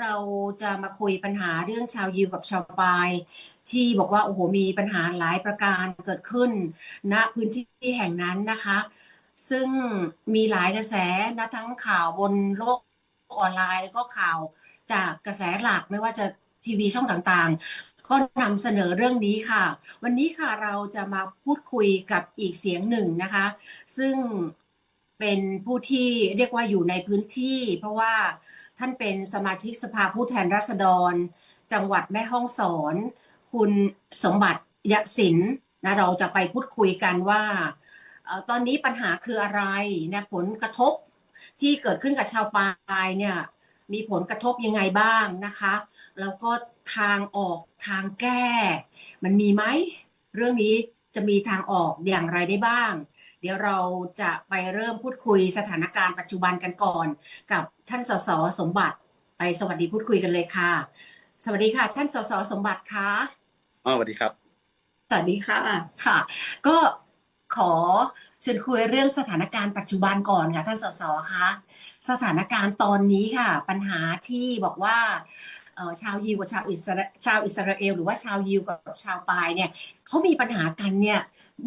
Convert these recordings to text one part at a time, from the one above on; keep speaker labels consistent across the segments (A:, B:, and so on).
A: เราจะมาคุยปัญหาเรื่องชาวยิวกับชาวปาย ที่บอกว่าโอ้โหมีปัญหาหลายประการเกิดขึ้นณพื้นที่แห่งนั้นนะคะ ซึ่งมีหลายกระแสนะทั้งข่าวบนโลกออนไลน์แล้วก็ข่าวจากกระแสหลักไม่ว่าจะทีวีช่องต่างๆ ก็นำเสนอเรื่องนี้ค่ะ วันนี้ค่ะเราจะมาพูดคุยกับอีกเสียงหนึ่งนะคะ ซึ่งเป็นผู้ที่เรียกว่าอยู่ในพื้นที่ เพราะว่า ท่านเป็นสมาชิกสภาผู้แทนราษฎร จังหวัดแม่ฮ่องสอน คุณสมบัติยศินนะเราจะไปพูดคุยกันว่าตอนนี้ปัญหาคืออะไรนะผลกระทบที่เกิดขึ้นกับชาวปายเนี่ยมีผลกระทบยังไงบ้างนะคะ แล้วก็ทางออกทางแก้ มันมีไหม เรื่องนี้จะมีทางออกอย่างไรได้บ้าง เดี๋ยวเราจะไปเริ่มพูดคุยสถานการณ์ปัจจุบันกันก่อน กับท่านสสสมบัติไปสวัสดีพูดคุยกันเลยค่ะ สวัสดีค่ะ ท่านสสสมบัติคะ
B: อ๋อสวัสดีครับ
A: สวัสดีค่ะค่ะ ก็ขอเชิญคุยเรื่องสถานการณ์ปัจจุบันก่อนค่ะ ท่านสสคะสถานการณ์ตอนนี้ค่ะ ปัญหาที่บอกว่าเอ่อชาวยิวกับชาวอิสราชาวอิสราเอล หรือว่าชาวยิวกับชาวปายเนี่ยเขามีปัญหากันเนี่ย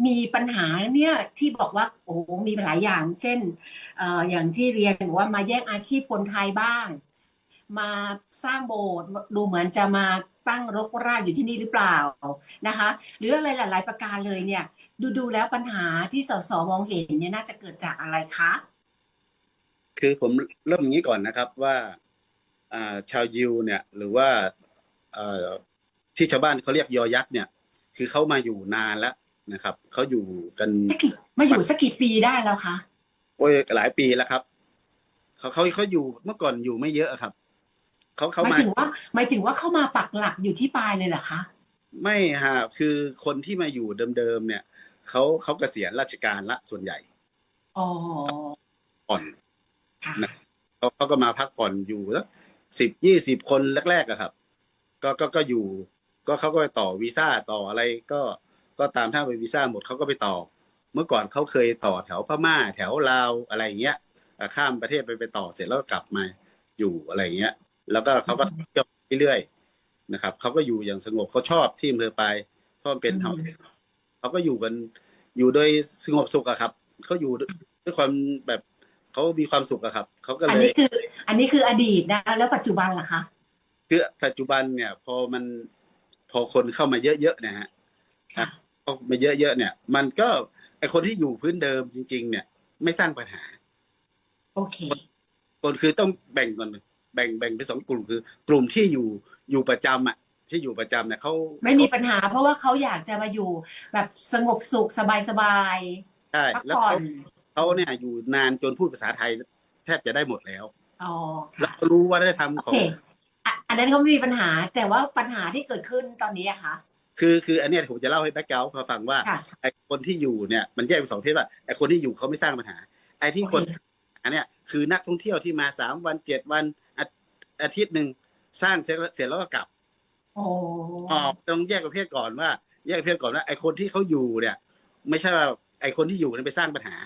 A: มีปัญหาเนี่ยที่บอกว่าโอ้มีหลายอย่าง เช่นออย่างที่เรียนบอกว่ามาแย่งอาชีพคนไทยบ้าง มาสร้างโบสถ์ดูเหมือนจะมาตั้งรกรากอยู่ที่นี่หรือเปล่านะคะ หรืออะไรหลาย ๆ ประการเลยเนี่ย ดูดูแล้วปัญหาที่สสมองเห็นเนี่ยน่าจะเกิดจากอะไรคะ
B: คือผมเริ่มอย่างนี้ก่อนนะครับว่าชาวยิวเนี่ยหรือว่าที่ชาวบ้านเขาเรียกยอยักษ์เนี่ย คือเขามาอยู่นานแล้ว นะครับเขาอยู่กัน
A: สักกี่มาอยู่สักกี่ปีได้แล้วคะ
B: โอ้ยหลายปีแล้วครับเขาเขาเขาอยู่เมื่อก่อนอยู่ไม่เยอะครับเขาเขา
A: หมาย
B: มา
A: ถึงว่าหมายถึงว่าเข้ามาปักหลักอยู่ที่ปลายเลยเหรอคะ
B: ไม่ฮะคือคนที่มาอยู่เดิมๆเนี่ยเขาเขาเกษียณราชการละส่วนใหญ่
A: อ๋อ
B: ก่อน
A: ค่ะ
B: นะเขาเขาก็มาพักผ่อนอยู่สักสิบยี่สิบคนแรกๆอะครับ ก็ก็ก็อยู่ ก็เขาก็ไปต่อวีซ่าต่ออะไรก็ ก็ตามถ้าไปวีซ่าหมดเขาก็ไปต่อ เมื่อก่อนเขาเคยต่อแถวพม่าแถวลาวอะไรอย่างเงี้ยอะข้ามประเทศไปไปต่อเสร็จแล้วก็กลับมาอยู่อะไรอย่างเงี้ย แล้วก็เขาก็เที่ยวเรื่อยๆนะครับเขาก็อยู่อย่างสงบเขาชอบที่อำเภอไปลายเพราะมันเป็น
A: อืม
B: เฮาเขาก็อยู่กันอยู่โดยสงบสุขอะครับเขาอยู่ด้วยความแบบเขามีความสุขอะครับเขาก็
A: อัน
B: เลย
A: นี้คือ อันนี้คืออดีตนะแล้วปัจจุบันล่ะคะ
B: คือปัจจุบันเนี่ย พอมันพอคนเข้ามาเยอะๆเนะฮะ
A: ค่ะ
B: เข้ามาเยอะๆเนี่ย มันก็ไอคนที่อยู่พื้นเดิมจริง ๆ เนี่ย ไม่สร้างปัญหา
A: โอเค
B: คนคือต้องแบ่งก่อนแบ่งแบ่งเป็นสองกลุ่มคือ กลุ่มที่อยู่อยู่ประจำอะที่อยู่ประจำเนี่ยเขา
A: ไม่มีปัญหา เพราะว่าเขาอยากจะมาอยู่แบบสงบสุขสบายสบาย
B: ใช่
A: ๆพัก
B: แล้ว
A: ผ่อ
B: เขา
A: น
B: เขาเนี่ยอยู่นานจนพูดภาษาไทย แทบจะได้หมดแล้ว
A: อ๋อ
B: แล้ว
A: ค่ะ
B: ก็รู้ว่าได้ทำ
A: โอ
B: ของ
A: เคอะอันนั้นเขาไม่มีปัญหา แต่ว่าปัญหาที่เกิดขึ้นตอนนี้อะคะ
B: คือคืออันเนี้ยผมจะเล่าให้แบ็กเกราเขาฟังว่า
A: ค่ะ
B: ไอคนที่อยู่เนี่ยมันแยกเป็นสองเพศว่าไอคนที่อยู่เขาไม่สร้างปัญหา ไอที่คน
A: โอเค
B: อันเนี้ยคือนักท่องเที่ยวที่มาสามวันเจ็ดวันอาอาทิตย์หนึ่งสร้างเสร็จเสร็จแล้วก็กลับ
A: โอ้
B: อ๋อต้องแยกประเภทก่อนว่า แยกประเภทก่อนว่าไอคนที่เขาอยู่เนี่ย ไม่ใช่ว่าไอคนที่อยู่เนี่ยไปสร้างปัญหา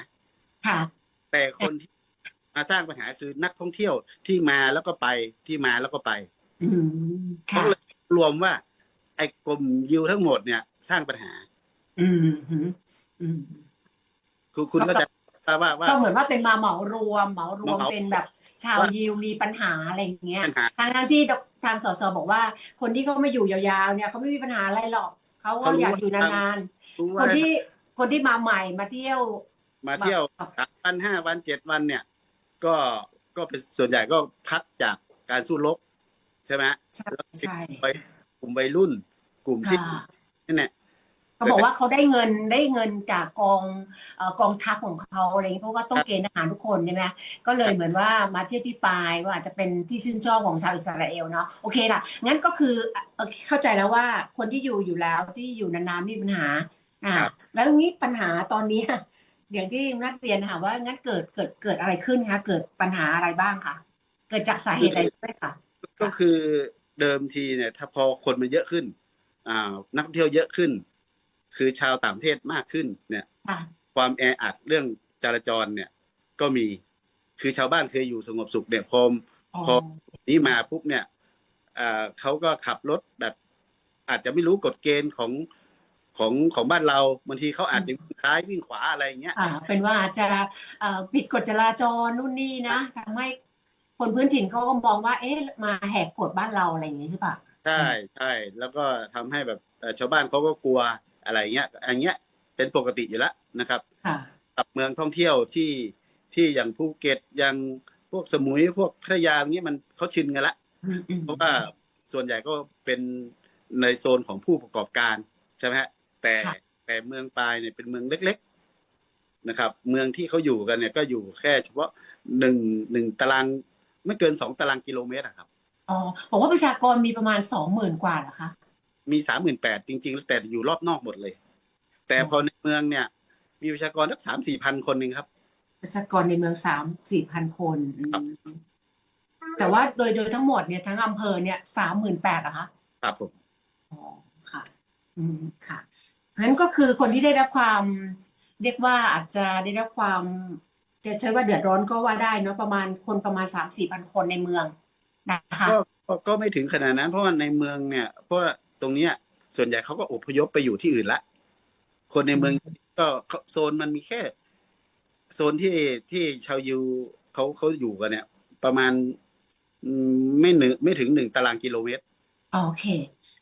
A: ค่ะ
B: แต่คนที่มาสร้างปัญหาคือนักท่องเที่ยวที่มาแล้วก็ไปที่มาแล้วก็ไป
A: อืม
B: เขา
A: ค่ะ
B: เลยรวมว่าไอกลุ่มยิวทั้งหมดเนี่ย สร้างปัญหา
A: อืมฮึอืม
B: คือคุณ
A: ก็
B: ก็จะว่าว่า
A: ก็เหมือนว่าเป็นมาเหมารวมเหมารวม
B: เหมา
A: เป็นแบบชาว
B: ว่า
A: ยิวมีปัญหาอะไรอย่างเงี้ย
B: ปัญหา
A: ทางทางที่ทางสสบอกว่า คนที่เขาไม่อยู่ยาวๆเนี่ยเขาไม่มีปัญหาอะไรหรอกเขาก็
B: เขารู้
A: อยากอยู่นาน
B: รู้
A: ๆค
B: ว่าน
A: ที่คนที่มาใหม่มาเที่ยว
B: มาเที่ยว
A: แบบ
B: สามวันห้าวันเจ็ดวันเนี่ย ก็ก็เป็นส่วนใหญ่ก็พักจากการสู้รบใช่ไหม
A: ใช่ใช่
B: ไปกลุ่มวัยรุ่น กลุ่มที่
A: ค่ะ
B: นี่นแหละ
A: เขาบอกว่าเขาได้เงินได้เงินจากกองเอ่อกองทัพของเขาอะไรอย่างนี้เพราะว่าต้องเกณฑ์ทหารทุกคนใช่ไหมก็เลยเหมือนว่ามาเที่ยวที่ปลายว่าอาจจะเป็นที่ชื่นชอบของชาวอิสราเอลเนาะโอเคล่ะ งั้นก็คือเอ่อเข้าใจแล้วว่าคนที่อยู่อยู่แล้วที่อยู่นานๆไม่มีปัญหา อ่า
B: ครับ
A: แล้วงี้ปัญหาตอนนี้อย่างที่นัดเรียนค่ะว่างั้นเกิดเกิดเกิดอะไรขึ้นคะเกิดปัญหาอะไรบ้างคะเกิดจากสาเหตุอะไรด้วยค่ะ
B: ก็คือเดิมทีเนี่ย ถ้าพอคนมันเยอะขึ้นอ่า นักท่องเที่ยวเยอะขึ้น คือชาวต่างประเทศมากขึ้นเนี่ย
A: ค่ะ
B: ความแออัดเรื่องจราจรเนี่ย ก็มีคือชาวบ้านเคยอยู่สงบสุขเนี่ยพอพอนี้มาปุ๊บเนี่ยอ่าเขาก็ขับรถแบบ อาจจะไม่รู้กฎเกณฑ์ของของของบ้านเราบางทีเขาอาจจะวิ่งซ้ายวิ่งขวาอะไรอย่างเงี้ย
A: อ่าเป็นว่าอาจจะเอ่อผิดกฎจราจรนู่นนี่นะทำให้คนพื้นถิ่นเขาก็มองว่า เอ๊ะมาแหกกฎบ้านเราอะไรอย่างนี้ใช่ปะ
B: ใช่ใช่แล้วก็ทำให้แบบเอ่อชาวบ้านเขาก็กลัวอะไรเงี้ยอันเงี้ยเป็นปกติอยู่แล้วนะครับ
A: ค่ะ
B: กับเมืองท่องเที่ยวที่ที่อย่างภูเก็ตอย่างพวกสมุยพวกพัทยาอย่างเงี้ยมันเขาชินกันละ
A: อืมอืม
B: เพราะว่าส่วนใหญ่ก็เป็นในโซนของผู้ประกอบการใช่ไหมฮะแต่แต่เมืองปลายเนี่ยเป็นเมืองเล็ก ๆนะครับ เมืองที่เขาอยู่กันเนี่ยก็อยู่แค่เฉพาะหนึ่งหนึ่งตารางไม่เกินสองตารางกิโลเมตรอะครับ
A: อ๋อบอกว่าประชากรมีประมาณสองหมื่นกว่าเหรอคะ
B: มีสามหมื่นแปดจริงๆแล้วแต่อยู่รอบนอกหมดเลย แต่พอในเมืองเนี่ย มีประชากรสักสามสี่พันคนหนึ่งครับ
A: ประชากรในเมืองสามสี่พันคนอืม
B: ครับ
A: แต่ว่าโดยโดยทั้งหมดเนี่ยทั้งอำเภอเนี่ยสามหมื่นแปดเหรอคะ
B: ครับผม
A: อ๋อค่ะ อืมค่ะงั้นก็คือคนที่ได้รับความ เรียกว่าอาจจะได้รับความ จะใช้ว่าเดือดร้อนก็ว่าได้เนอะประมาณคนประมาณสามสี่พันคนในเมือง นะคะ
B: ก็ก็ก็ไม่ถึงขนาดนั้น เพราะว่าในเมืองเนี่ย เพราะว่าตรงเนี้ย ส่วนใหญ่เขาก็อพยพไปอยู่ที่อื่นละ คนในเมืองก็เขาโซนมันมีแค่ โซนที่ที่ชาวยูเขาเขาอยู่กันเนี่ย ประมาณอืมไม่หนึ่งไม่ถึงหนึ่งตารางกิโลเมตร
A: โอเค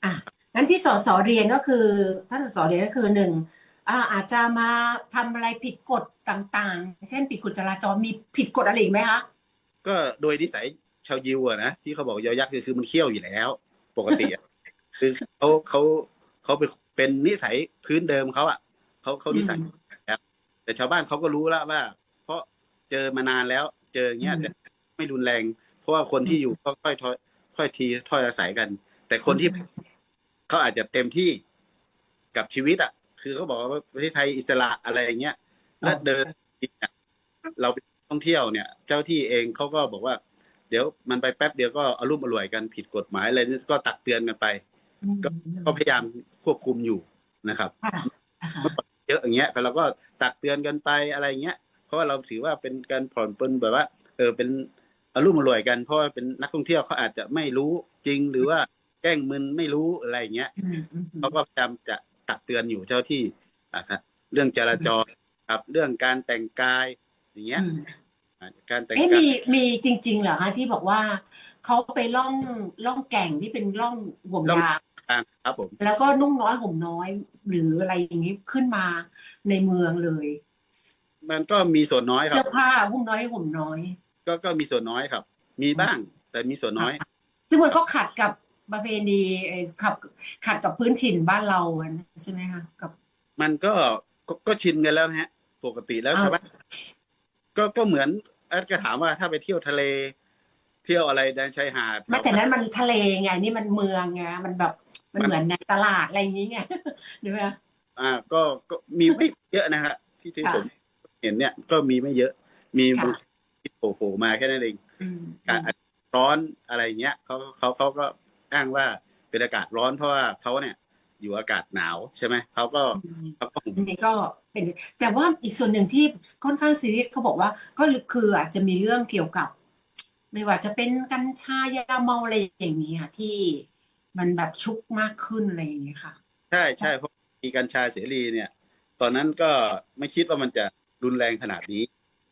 A: อะงั้นที่สสเรียนก็คือท่านสสเรียนก็คือหนึ่งอ่าอาจจะมาทำอะไรผิดกฎต่างๆ เช่นผิดกฎจราจรมีผิดกฎอะไรอีกไหมคะ
B: ก็โดยนิสัย ชาวยิวอะนะที่เขาบอกยอยักษ์คือคือมันเขี้ยวอยู่แล้ว ปกติอะคือเขาเขาเขาเป็นเป็นนิสัยพื้นเดิมเขาอะเขาเขานิสัย
A: อืม
B: แล้วแต่ชาวบ้านเขาก็รู้แล้วว่า เพราะเจอมานานแล้ว เจออย่างเงี้ย
A: อืม
B: แต่ไม่รุนแรง เพราะว่าคนที่อยู่ก็ค่อยถ้อยค่อยทีถ้อยอาศัยกัน แต่คนที่เขาอาจจะเต็มที่กับชีวิตอะคือเขาบอกว่าประเทศไทยอิสระอะไรอย่างเงี้ยและเดินเนี่ยเราไปท่องเที่ยวเนี่ย เจ้าที่เองเขาก็บอกว่า เดี๋ยวมันไปแป๊บเดียวก็อารมณ์อร่วยกันผิดกฎหมายอะไรนี่ก็ตักเตือนกันไป
A: อืม
B: ก็พยายามควบคุมอยู่นะครับ
A: ค่ะนะคะ
B: เยอะอย่างเงี้ยแต่เราก็ตักเตือนกันไปอะไรเงี้ย เพราะว่าเราถือว่าเป็นการผ่อนปลนแบบว่า เออเป็นอารมณ์อร่วยกัน เพราะว่าเป็นนักท่องเที่ยวเขาอาจจะไม่รู้จริงหรือว่าแกล้งมึนไม่รู้อะไรอย่างเงี้ย
A: อืมอืม
B: เขาก็พยายามจะตักเตือนอยู่เจ้าที่นะครับเรื่องจราจรครับเรื่องการแต่งกายอย่างเงี้ย
A: อืม
B: อ่า การแต่ง
A: เอ๊ะ
B: กา
A: มี
B: ย
A: มีจริง ๆ เหรอคะที่บอกว่าเขาไปล่องล่องแก่งที่เป็นล่องห่วง
B: ล่อง
A: ยาง
B: อ่าครับผม
A: แล้วก็นุ่งน้อยห่มน้อย หรืออะไรอย่างนี้ขึ้นมาในเมืองเลย
B: มันก็มีส่วนน้อยครั
A: เสื้
B: บ
A: อผ้าหุ้มน้อยห่มน้อย
B: ก็ก็มีส่วนน้อยครับ มีบ้างแต่มีส่วนน้อย
A: ซึ่งมันก็ขัดกับประเพณีเอ่อขับขัดกับพื้นถิ่นบ้านเราอะนะใช่ไหมคะกับ
B: มันก็ก็ก็ชินกันแล้วนะฮะ ปกติแล้ว
A: อ้าว
B: ชาวบ้าน ก็ก็เหมือนแอดก็ถามว่าถ้าไปเที่ยวทะเล เที่ยวอะไรแดนชายหาด
A: ไม่แต่นั้นมันทะเลไงนี่มันเมืองไงมันแบบมันเหมือนในตลาดอะไรอย่างนี้ไงใช่ไหมคะ
B: อ่าก็ก็มีไม่เยอะนะฮะที่ที่
A: ค่ะ
B: ผมเห็นเนี่ยก็มีไม่เยอะ มี
A: ค่ะ
B: บางที่โผล่ๆมาแค่นั้นเอง
A: อืม
B: อากาศร้อนอะไรเงี้ยเขาเขาเขาก็อ้างว่าเป็นอากาศร้อนเพราะว่าเขาเนี่ย อยู่อากาศหนาวใช่ไหมเขาก็
A: อืม
B: เขาก็ห่ม
A: อันนี้ก็เป็นแต่ว่าอีกส่วนหนึ่งที่ค่อนข้างซีเรียสเขาบอกว่าก็คืออาจจะมีเรื่องเกี่ยวกับ ไม่ว่าจะเป็นกัญชายาเมาอะไรอย่างนี้ค่ะที่มันแบบชุกมากขึ้นอะไรอย่างนี้ค่ะ
B: ใช่ใช่เพราะมีกัญชาเสรีเนี่ย ตอนนั้นก็ไม่คิดว่ามันจะรุนแรงขนาดนี้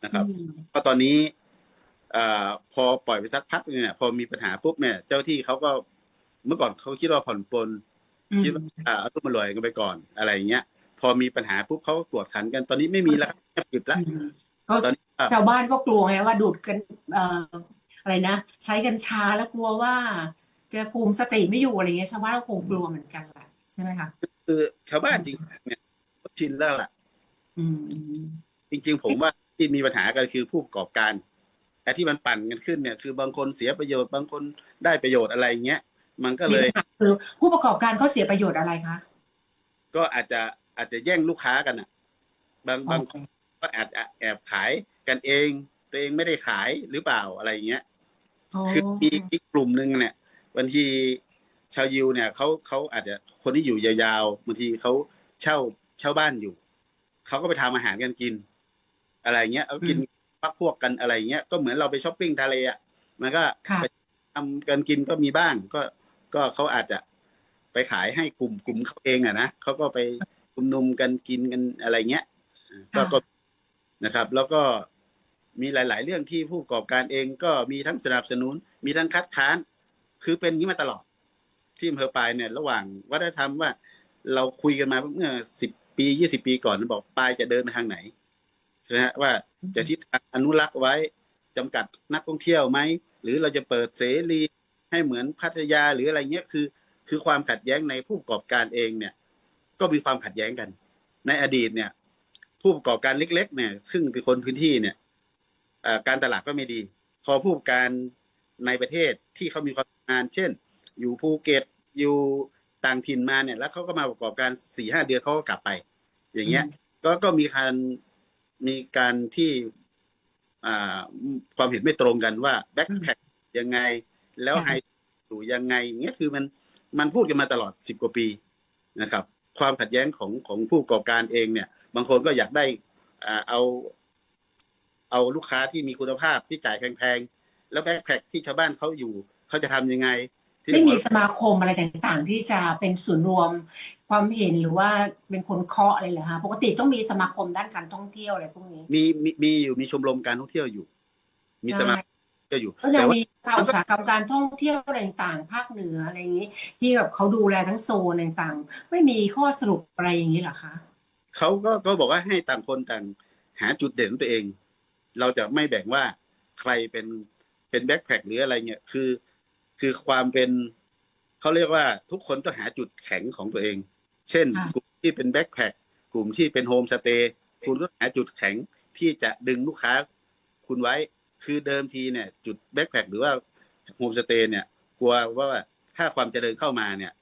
B: นะครับ
A: อืม
B: เพราะตอนนี้อ่าพอปล่อยไปสักพักเนี่ยพอมีปัญหาปุ๊บเนี่ย เจ้าที่เขาก็เมื่อก่อนเขาคิดว่าผ่อนปลน
A: อืม
B: คิดว่าอ่าเอาตุ้มมาลอยกันไปก่อนอะไรอย่างเงี้ย พอมีปัญหาปุ๊บเขาก็กวดขันกันตอนนี้ไม่มีแล้วครับเงียบกริบแล้ว
A: อืมก็
B: ตอนนี้ก็
A: ชาวบ้านก็กลัวไงว่าดูดกันเอ่ออะไรนะใช้กัญชาแล้วกลัวว่า จะคุมสติไม่อยู่อะไรเงี้ยชาวบ้านก็คงกลัวเหมือนกันแหละใช่ไหมคะ
B: คือชาวบ้านจริงๆเนี่ยก็ชินแล้วล่ะ
A: อืมอืม
B: จริง ๆ ผมว่าที่มีปัญหากันคือผู้ประกอบการแต่ที่มันปั่นกันขึ้นเนี่ยคือบางคนเสียประโยชน์บางคนได้ประโยชน์อะไรอย่างเงี้ย มันก็เลย
A: มีปัญหาคือผู้ประกอบการเขาเสียประโยชน์อะไรคะ
B: ก็อาจจะอาจจะแย่งลูกค้ากันอะ บางบางคนก็อาจจะแอบขายกันเอง ตัวเองไม่ได้ขายหรือเปล่าอะไรอย่างเงี้ย
A: อ๋อ
B: คือมีอีกกลุ่มหนึ่งเนี่ยบางทีชาวยิวเนี่ยเขาเขาอาจจะคนที่อยู่ยาวๆบางทีเขาเช่าเช่าบ้านอยู่เขาก็ไปทำอาหารกันกิน อะไรเงี้ยเอากินพักพวกกันอะไรเงี้ยก็เหมือนเราไปช้อปปิ้งทะเลอะมันก็
A: ค่ะ
B: ไปทำกันกินก็มีบ้างก็ ก็เขาอาจจะไปขายให้กลุ่มกลุ่มเขาเองอะนะเขาก็ไปชุมนุมกันกินกันอะไรเงี้ยก็ก็นะครับ แล้วก็มีหลาย ๆ เรื่องที่ผู้ประกอบการเองก็มีทั้งสนับสนุน มีทั้งคัดค้าน คือเป็นอย่างนี้มาตลอด ที่อำเภอปายเนี่ย ระหว่างวัฒนธรรมว่า เราคุยกันมาเมื่อสิบปียี่สิบปีก่อนบอกปายจะเดินไปทางไหนใช่ไหมฮะว่าจะทิศทางอนุรักษ์ไว้จำกัดนักท่องเที่ยวไหมหรือเราจะเปิดเสรี ให้เหมือนพัทยาหรืออะไรเงี้ยคือ คือความขัดแย้งในผู้ประกอบการเองเนี่ย ก็มีความขัดแย้งกัน ในอดีตเนี่ย ผู้ประกอบการเล็ก ๆ เนี่ย ซึ่งเป็นคนพื้นที่เนี่ยเอ่อการตลาดก็ไม่ดี พอผู้ประกอบการในประเทศที่เขามีความชำนาญเช่น อยู่ภูเก็ตอยู่ต่างถิ่นมาเนี่ย แล้วเขาก็มาประกอบการสี่ห้าเดือนเขาก็กลับไป อย่างเงี้ย ก็ก็มีการมีการที่อ่าความเห็นไม่ตรงกันว่าแบ็คแพคยังไง แล้ว
A: ค่ะ
B: ไฮอยู่ยังไงอย่างเงี้ยคือมันมันพูดกันมาตลอดสิบกว่าปีนะครับ ความขัดแย้งของของผู้ประกอบการเองเนี่ย บางคนก็อยากได้อ่าเอา เอาลูกค้าที่มีคุณภาพที่จ่ายแพงๆแล้วแบ็คแพคที่ชาวบ้านเขาอยู่เขาจะทำยังไงที่
A: ไม่มีสมาคมอะไรต่างๆ ที่จะเป็นศูนย์รวมความเห็นหรือว่าเป็นคนเคาะอะไรเหรอคะปกติต้องมีสมาคมด้านการท่องเที่ยวอะไรพวกนี้
B: มีมีมีอยู่มีชมรมการท่องเที่ยวอยู่ มีสมาคม เที่ยวอยู่
A: ก็ยัง
B: แต่ว่า
A: มีภาคอุตสาหกรรมการท่องเที่ยวอะไรต่างๆภาคเหนืออะไรอย่างนี้ ที่แบบเขาดูแลทั้งโซนต่างๆไม่มีข้อสรุปอะไรอย่างนี้เหรอคะ
B: เขาก็ก็บอกว่าให้ต่างคนต่างหาจุดเด่นของตัวเอง เราจะไม่แบ่งว่าใครเป็นเป็นแบ็คแพคหรืออะไรเงี้ยคือคือความเป็นเขาเรียกว่าทุกคนต้องหาจุดแข็งของตัวเอง เช่น
A: ค่ะ
B: กลุ่มที่เป็นแบ็คแพคกลุ่มที่เป็นโฮมสเตย์คุณก็หาจุดแข็งที่จะดึงลูกค้าคุณไว้ คือเดิมทีเนี่ย จุดแบ็คแพคหรือว่าโฮมสเตย์เนี่ย กลัวว่าถ้าความเจริญเข้ามาเนี่ย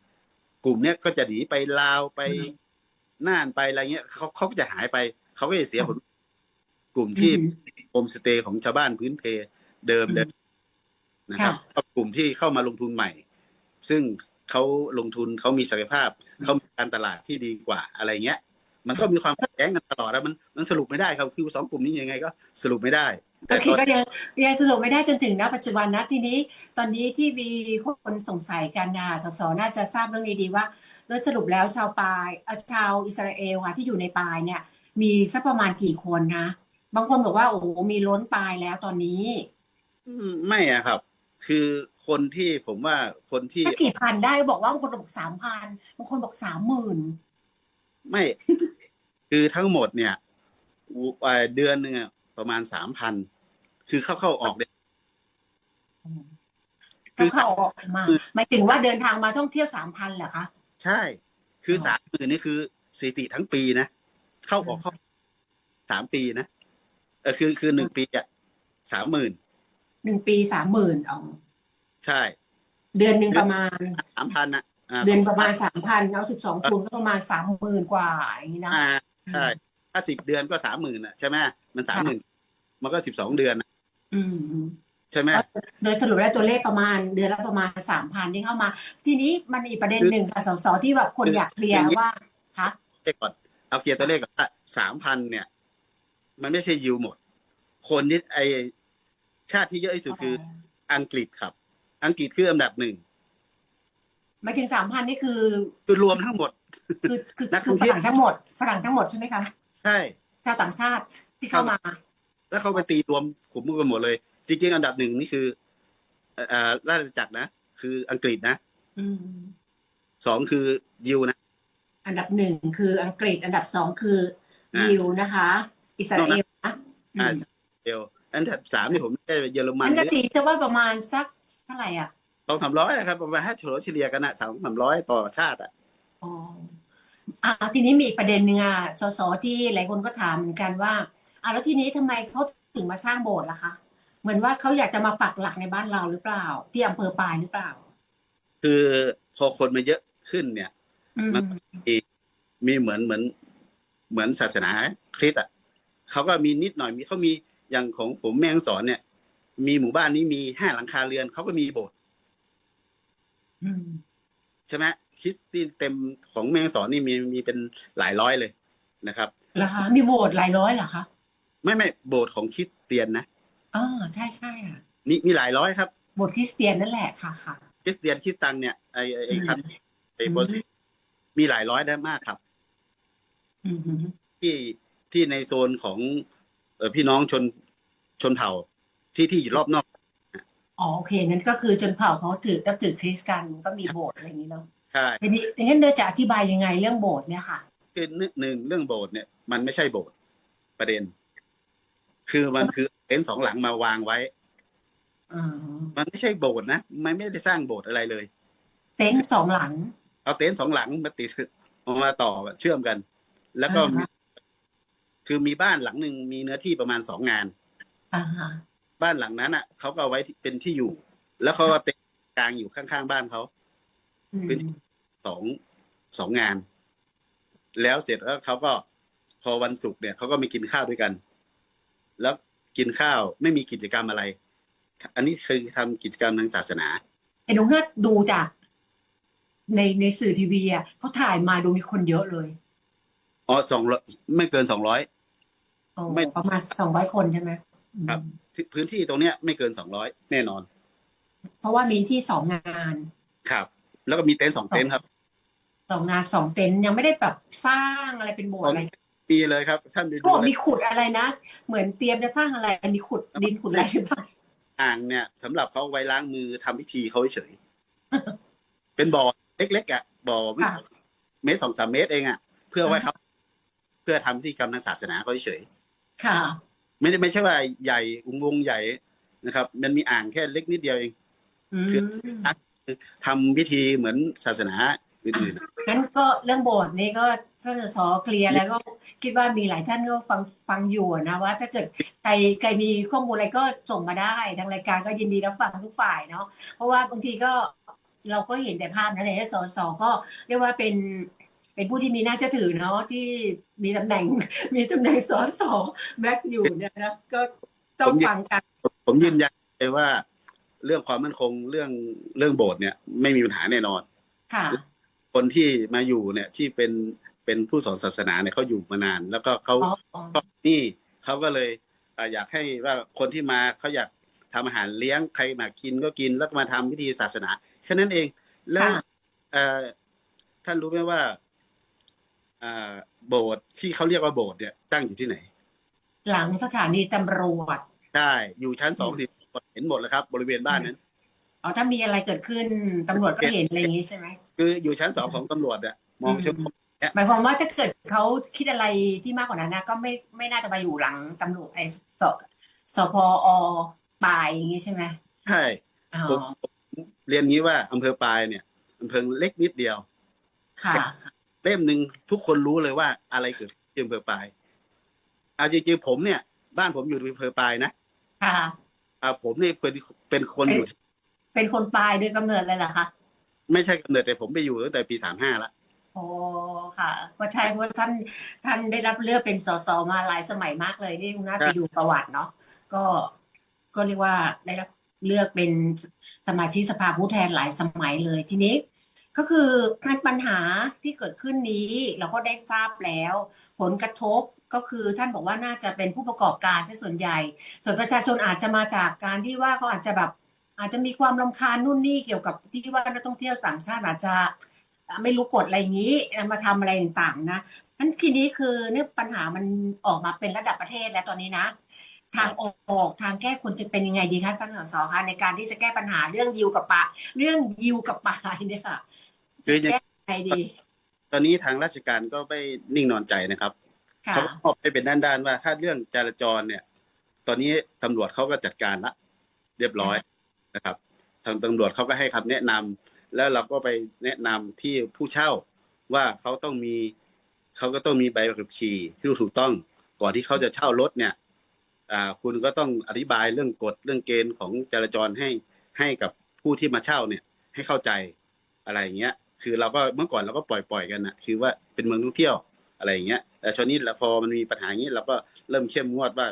B: กลุ่มเนี้ยก็จะหนีไปลาวไปน่านไปอะไรเงี้ยเขาเขาก็จะหายไป เขาก็จะเสียผลกลุ่มที่
A: อืม
B: โฮมสเตย์ของชาวบ้านพื้นเพเดิม
A: อืม
B: เดิมนะครับ
A: ค่ะ
B: ก็กลุ่มที่เข้ามาลงทุนใหม่ ซึ่งเขาลงทุนเขามีศักยภาพเขามีการตลาดที่ดีกว่าอะไรเงี้ย มันก็มีความขัดแย้งกันตลอดแล้วมันมันสรุปไม่ได้ครับคือสองกลุ่มนี้ยังไงก็สรุปไม่ได้
A: ก็
B: แต่
A: คือ
B: ตอน
A: ก็ยังยังสรุปไม่ได้จนถึงณปัจจุบันนะทีนี้ตอนนี้ที่มีคนสงสัยกันนะสสน่าจะทราบเรื่องนี้ดีว่าโดยสรุปแล้วชาวปายเอ่อชาวอิสราเอลค่ะที่อยู่ในปายเนี่ย มีสักประมาณกี่คนนะ บางคนบอกว่าโอ้โหมีล้นปายแล้วตอนนี้
B: อืมไม่อะครับ คือคนที่ผมว่าคนที่
A: สักกี่พันได้บอกว่าบางคนบอกสามพันบางคนบอกสามหมื่น
B: ไม่ คือทั้งหมดเนี่ยอุเอ่อเดือนหนึ่งอะประมาณสามพันคือเข้าเข้าออกเนี่ยคื
A: ก็
B: อ
A: เข้าออกมาหมายถึงว่าเดินทางมาท่องเที่ยวสามพันเหรอคะ
B: ใช่ คือ
A: อ๋อ
B: สามหมื่นนี่คือสถิติทั้งปีนะเข้าออกเข้าสามปีนะเออคือคือหนึ่งปีอะสามหมื่น
A: หนึ่งปีสามหมื่นอ๋อ
B: ใช่
A: เดือนหนึ่งประมาณ
B: สามพันนะอ่า
A: เดือนประมาณสามพันเอาสิบสองคูณก็ประมาณสามหมื่นกว่าอย่างนี้นะ
B: อ่าใช่ถ้าสิบเดือนก็สามหมื่นอะใช่ไหมมันสามหมื่นมันก็สิบสองเดือนน่ะ
A: อืมอืม
B: ใช่ไหม
A: โดยสรุปแล้วตัวเลขประมาณเดือนละประมาณสามพันที่เข้ามา ทีนี้มันอีกประเด็นหนึ่งค่ะสสที่แบบคนอยากเคลียร์ว่าคะ
B: เลขก่อนเอาเคลียร์ตัวเลขก่อนว่าสามพันเนี่ย มันไม่ใช่ยิวหมด คนที่ไอชาติที่เยอะที่สุดคืออังกฤษครับ อังกฤษคืออันดับหนึ่ง
A: หมายถึงสามพันนี่คือ
B: คือรวมทั้งหมด
A: คือคือ
B: นักท่
A: คือ
B: อง
A: ฝ
B: เที่ยว
A: รั่งทั้งหมดฝรั่งทั้งหมดใช่ไหมคะ
B: ใช่
A: ชาวต่างชาติที่เข้ามา
B: แล้วเขาไปตีรวมขุมกันหมดเลย จริงๆ อันดับหนึ่งนี่คือเอ่อเอ่อราชอาณาจักรนะ คืออังกฤษนะ
A: อืม
B: สองคือยิวนะ
A: อันดับหนึ่งคืออังกฤษ อันดับสองคือยิวนะคะ อิสราเอลนะอื
B: อ่ามเดียวอันดับสามนี่ผมได้เยอรมัน
A: งั้นก็
B: เนี่ย
A: ตีซะว่าประมาณสักเท่าไหร่อะ
B: สองสามร้อยนะครับประมาณห้าเฉลี่ยเฉลี่ยกันนะสามสามร้อยต่อชาติอะ
A: อ๋ออ่าทีนี้มีอีกประเด็นหนึ่งอะสสที่หลายคนก็ถามเหมือนกันว่าอ่าแล้วทีนี้ทำไมเขาถึงมาสร้างโบสถ์ล่ะคะ เหมือนว่าเขาอยากจะมาปักหลักในบ้านเราหรือเปล่า ที่อำเภอปายหรือเปล่า
B: คือพอคนมาเยอะขึ้นเนี่ย
A: อืม
B: มันมีเหมือนเหมือนเหมือนศาสนาคริสต์อะเขาก็มีนิดหน่อยมีเขามีอย่างของผมแม่ฮ่องสอนเนี่ย มีหมู่บ้านนี้มีห้าหลังคาเรือนเขาก็มีโบสถ์
A: อืม
B: ใช่ไหมคริสต์ที่เต็มของแม่ฮ่องสอนนี่มีมีเป็นหลายร้อยเลยนะครับ
A: เหรอคะมีโบสถ์หลายร้อยเหรอคะ
B: ไม่ไม่โบสถ์ของคริสเตียนนะ
A: อ๋อใช่ใช่อะ
B: มีมีหลายร้อยครับ
A: โบสถ์คริสเตียนนั่นแหละค่ะค่ะ
B: คริสเตียนคริสตังเนี่ยไอไอ้ไอ
A: อืม
B: คันไอ
A: อืม
B: โบสถ์มีหลายร้อยได้มากครับ
A: อืมฮึ
B: ที่ที่ในโซนของ เออพี่น้องชนชนเผ่าที่ที่อยู่รอบนอก
A: อ๋อโอเคงั้นก็คือจนเผ่าเขาถือนับถือคริสต์กันก็มีโบสถ์อะไรอย่างนี้เนาะ
B: ใช่
A: ทีนี้งั้นเดี๋ยวจะอธิบายยังไงเรื่องโบสถ์เนี่ยค่ะ
B: คือหนึ่งหนึ่งเรื่องโบสถ์เนี่ยมันไม่ใช่โบสถ์ประเด็น คือมันคือเต็นท์สองหลังมาวางไว้
A: อ่า
B: มันไม่ใช่โบสถ์นะมันไม่ได้สร้างโบสถ์อะไรเลย
A: เต็นท์สองหลัง
B: เอาเต็นท์สองหลังมาติดเอามาต่อเชื่อมกัน แล้วก็
A: อ่าฮะ
B: มีคือมีบ้านหลังหนึ่งมีเนื้อที่ประมาณสองงาน
A: อ่าฮะ
B: บ้านหลังนั้นอะเขาก็เอาไว้ที่เป็นที่อยู่ แล้วเขาก็เต็นท์กลางอยู่ข้างๆบ้านเขา
A: อืม
B: พื้นที่สองสองงาน แล้วเสร็จแล้วเขาก็พอวันศุกร์เนี่ยเขาก็มีกินข้าวด้วยกัน แล้วกินข้าวไม่มีกิจกรรมอะไร อันนี้คือทำกิจกรรมทางศาสนา
A: แต่หนูน่าดูจาก ในในสื่อทีวีอะเขาถ่ายมาดูมีคนเยอะเลย
B: อ๋อสองไม่เกินสองร้อย
A: โอ้
B: ไม่
A: ประมาณสองร้อยคนใช่ไหมอืม
B: ครับ พื้นที่ตรงเนี้ยไม่เกินสองร้อยแน่นอน
A: เพราะว่ามีที่สองงาน
B: ครับ แล้วก็มีเต็นท์สองเต็นท์ครับ
A: สองงานสองเต็นท์ยังไม่ได้แบบสร้างอะไรเป็นโบสถ์อะไร
B: ปีเลยครับ ท่านไป
A: เขา
B: ดู
A: บอก
B: เลย
A: มีขุดอะไรนะ เหมือนเตรียมจะสร้างอะไรมีขุดดินขุดอะไรหรือเปล่า
B: อ่างเนี่ยสำหรับเขาไว้ล้างมือทำพิธีเขาเฉยๆเป็นบ่อเล็กๆอะบ่อ
A: ค่ะ
B: เมตรสองสามเมตรเองอะเพื่อไว้ครับ เพื่อทำพิธีกรรมทางศาสนาเขาเฉย
A: ค่ะ
B: ๆ ไม่ได้ไม่ใช่ว่าใหญ่องค์วงใหญ่นะครับ มันมีอ่างแค่เล็กนิดเดียวเอง
A: อืม
B: คือทำพิธีเหมือนศาสนาอื่นๆอะ
A: งั้นก็เรื่องโบสถ์นี่ก็ท่านสอเคลียร์แล้วก็คิดว่ามีหลายท่านก็ฟังฟังอยู่นะว่า ถ้าเกิดใครใครมีข้อมูลอะไรก็ส่งมาได้ ทางรายการก็ยินดีรับฟังทุกฝ่ายเนาะเพราะว่าบางทีก็เราก็เห็นแต่ภาพนะในสสก็เรียกว่าเป็น เป็นผู้ที่มีน่าเชื่อถือเนาะที่มีตำแหน่ง มีตำแหน่งสสแบ็กอยู่เนี่ยนะก็ต้องฟังกัน
B: ผมยืนยันเลยว่า เรื่องความมั่นคงเรื่องเรื่องโบสถ์เนี่ย ไม่มีปัญหาแน่นอน
A: ค่ะ
B: คนที่มาอยู่เนี่ยที่เป็นเป็นผู้สอนศาสนาเนี่ยเขาอยู่มานาน แล้วก็เขา
A: อ๋ออ๋อ
B: ก็นี่เขาก็เลยอ่าอยากให้ว่าคนที่มาเขาอยากทำอาหารเลี้ยงใครมากินก็กินแล้วก็มาทำพิธีศาสนาแค่นั้นเองแล้ว
A: ค่ะ
B: เอ่อท่านรู้ไหมว่าอ่า โบสถ์ที่เขาเรียกว่าโบสถ์เนี่ยตั้งอยู่ที่ไหน
A: หลังสถานีตำรวจ
B: ใช่อยู่ชั้นสองที่เห็นหมดแล้วครับ บริเวณบ้านนั้น
A: อ๋อถ้ามีอะไรเกิดขึ้นตำรวจก็เห็นอะไรอย่างนี้ใช่ไหม
B: คืออยู่ชั้นสองของตำรวจเนี่ยมอง
A: อืม
B: เชิง
A: หมายความว่าถ้าเกิดเขาคิดอะไรที่มากกว่านั้นนะก็ไม่ไม่น่าจะมาอยู่หลังตำรวจไอ้สสพอปลายอย่างนี้ใช่ไหม
B: ใช่
A: อ๋อ
B: ผมผมเรียนงี้ว่าอำเภอปลายเนี่ยอำเภอเล็กนิดเดียว
A: ค่ะ
B: เล่มหนึ่งทุกคนรู้เลยว่าอะไรเกิดขึ้นที่อำเภอปลายเอาจริงๆผมเนี่ย บ้านผมอยู่ที่อำเภอปลายนะ
A: ค่ะ
B: อ่าผมเนี่ยเป็นเป็นคนอยู่
A: เป็นคนปลายโดยกำเนิดเลยเหรอคะ
B: ไม่ใช่กำเนิดแต่ผมไปอยู่ตั้งแต่ปีสามห้าละ
A: โอ้ค่ะก็ใช่เพราะว่าท่านท่านได้รับเลือกเป็นสสมาหลายสมัยมากเลยที่คุณน่าไปดูประวัติเนาะก็ก็เรียกว่าได้รับเลือกเป็นสมาชิกสภาผู้แทนหลายสมัยเลยทีนี้ ก็คือปัญหาที่เกิดขึ้นนี้เราก็ได้ทราบแล้ว ผลกระทบก็คือท่านบอกว่าน่าจะเป็นผู้ประกอบการซะส่วนใหญ่ ส่วนประชาชนอาจจะมาจากการที่ว่าเขาอาจจะแบบอาจจะมีความรำคาญนู่นนี่เกี่ยวกับที่ว่านักท่องเที่ยวต่างชาติอาจจะไม่รู้กฎอะไรอย่างนี้มาทำอะไรต่างๆนะนั้นทีนี้คือเนี่ยปัญหามันออกมาเป็นระดับประเทศแล้วตอนนี้นะ ทางออกทางแก้ควรจะเป็นยังไงดีคะท่านสสคะในการที่จะแก้ปัญหาเรื่องยิวกับปะเรื่องยิวกับปายเนี่ยค่ะ
B: คือ
A: จะ
B: อย่าง
A: แก้ยังไงดี
B: ตอนนี้ทางราชการก็ไม่นิ่งนอนใจนะครับ
A: ค่ะ
B: เขาก็มอบให้เป็นด้านๆว่าถ้าเรื่องจราจรเนี่ย ตอนนี้ตำรวจเขาก็จัดการละ เรียบร้อยนะครับ ทางตำรวจเขาก็ให้คำแนะนำแล้วเราก็ไปแนะนำที่ผู้เช่าว่าเขาต้องมีเขาก็ต้องมีใบขับขี่ที่ถูกต้องก่อนที่เขาจะเช่ารถเนี่ย อ่า คุณก็ต้องอธิบายเรื่องกฎเรื่องเกณฑ์ของจราจรให้ให้กับผู้ที่มาเช่าเนี่ย ให้เข้าใจอะไรอย่างเงี้ย คือเราก็เมื่อก่อนเราก็ปล่อยปล่อยๆกันนะคือว่าเป็นเมืองท่องเที่ยวอะไรอย่างเงี้ยแต่ชนนี้พอมันมีปัญหาอย่างนี้เราก็เริ่มเข้มงวดว่า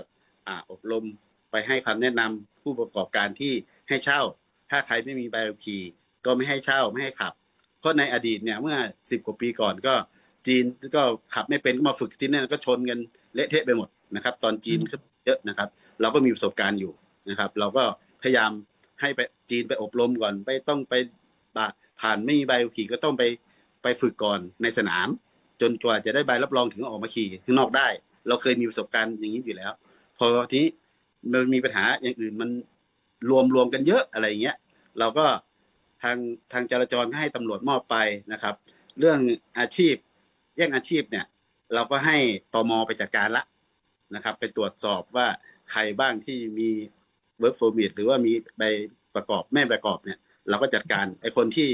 B: อ่าอบรมไปให้คำแนะนำผู้ประกอบการที่ให้เช่า ถ้าใครไม่มีใบขับขี่ก็ไม่ให้เช่าไม่ให้ขับ เพราะในอดีตเนี่ยเมื่อสิบกว่าปีก่อนก็จีนก็ขับไม่เป็นก็มาฝึกที่นั่นก็ชนกันเละเทะไปหมดนะครับ ตอนจีนเยอะนะครับ เราก็มีประสบการณ์อยู่นะครับ เราก็พพยายามให้ไปจีนไปอบรมก่อนไปต้องไป ผ่านไม่มีใบขับขี่ก็ต้องไปไปฝึกก่อนในสนาม จนกว่าจะได้ใบรับรองถึงออกมาขี่ข้างนอกได้ เราเคยมีประสบการณ์อย่างนี้อยู่แล้ว พอทีนี้มันมีปัญหาอย่างอื่นมันรวมรวมกันเยอะอะไรเงี้ย เราก็ทางทางจราจรก็ให้ตำรวจมอบไปนะครับ เรื่องอาชีพแย่งอาชีพเนี่ย เราก็ให้ตมไปจัดการละนะครับ ไปตรวจสอบว่าใครบ้างที่มี work permit หรือว่ามีใบประกอบแม่ประกอบเนี่ย เราก็จัดการไอคนที่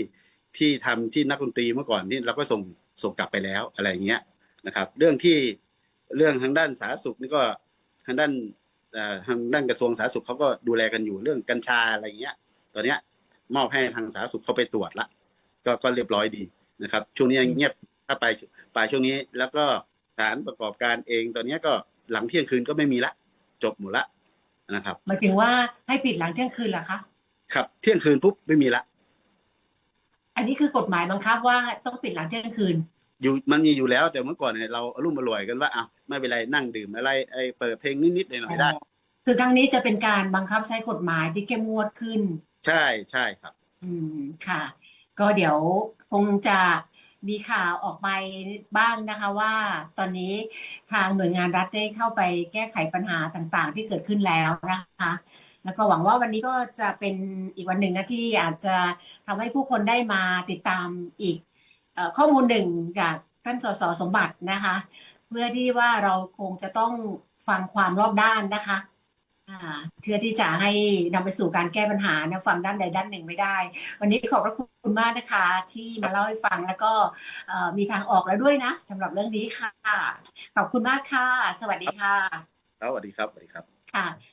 B: ที่ทำที่นักดนตรีเมื่อก่อนนี่เราก็ส่งส่งกลับไปแล้วอะไรอย่างเงี้ยนะครับ เรื่องที่เรื่องทางด้านสาธารณสุขนี่ก็ทางด้านเอ่อทางด้านกระทรวงสาธารณสุขเขาก็ดูแลกันอยู่เรื่องกัญชาอะไรอย่างเงี้ย ตอนเนี้ยมอบให้ทางสาธารณสุขเขาไปตรวจละก็ก็เรียบร้อยดีนะครับ ช่วงนี้ยังเงียบถ้าไปปลายช่วงนี้แล้วก็สถานประกอบการเองตอนเนี้ยก็หลังเที่ยงคืนก็ไม่มีละ จบหมดละนะครับ
A: หมายถึงว่าให้ปิดหลังเที่ยงคืนเหรอคะ
B: ครับเที่ยงคืนปุ๊บไม่มีละ
A: อันนี้คือกฎหมายบังคับว่าต้องปิดหลังเที่ยงคืน
B: อยู่มันมีอยู่แล้วแต่เมื่อก่อนเนี่ยเราอรุ่มอร่วยกันว่าอ้าวไม่เป็นไรนั่งดื่มอะไรไอ้เปิดเพลงนิดๆหน่อยๆได้
A: คือครั้งนี้จะเป็นการบังคับใช้กฎหมายที่เข้มงวดขึ้น
B: ใช่ใช่ครับ
A: อืมค่ะ ก็เดี๋ยวคงจะมีข่าวออกไปบ้างนะคะว่าตอนนี้ทางหน่วยงานรัฐได้เข้าไปแก้ไขปัญหาต่างๆ ที่เกิดขึ้นแล้วนะคะ แล้วก็หวังว่าวันนี้ก็จะเป็นอีกวันหนึ่งนะที่อาจจะทำให้ผู้คนได้มาติดตามอีกเอ่อข้อมูลหนึ่งจากท่านสสสมบัตินะคะ เพื่อที่ว่าเราคงจะต้องฟังความรอบด้านนะคะอ่าเพื่อที่จะให้นำไปสู่การแก้ปัญหานะฟังด้านใดด้านหนึ่งไม่ได้ วันนี้ขอบพระคุณมากนะคะ ที่มาเล่าให้ฟังแล้วก็เอ่อมีทางออกแล้วด้วยนะสำหรับเรื่องนี้ค่ะ ขอบคุณมากค่ะ สวัสดีค่ะ
B: แล้วสวัสดีครับสวัสดีครับ
A: ค่ะ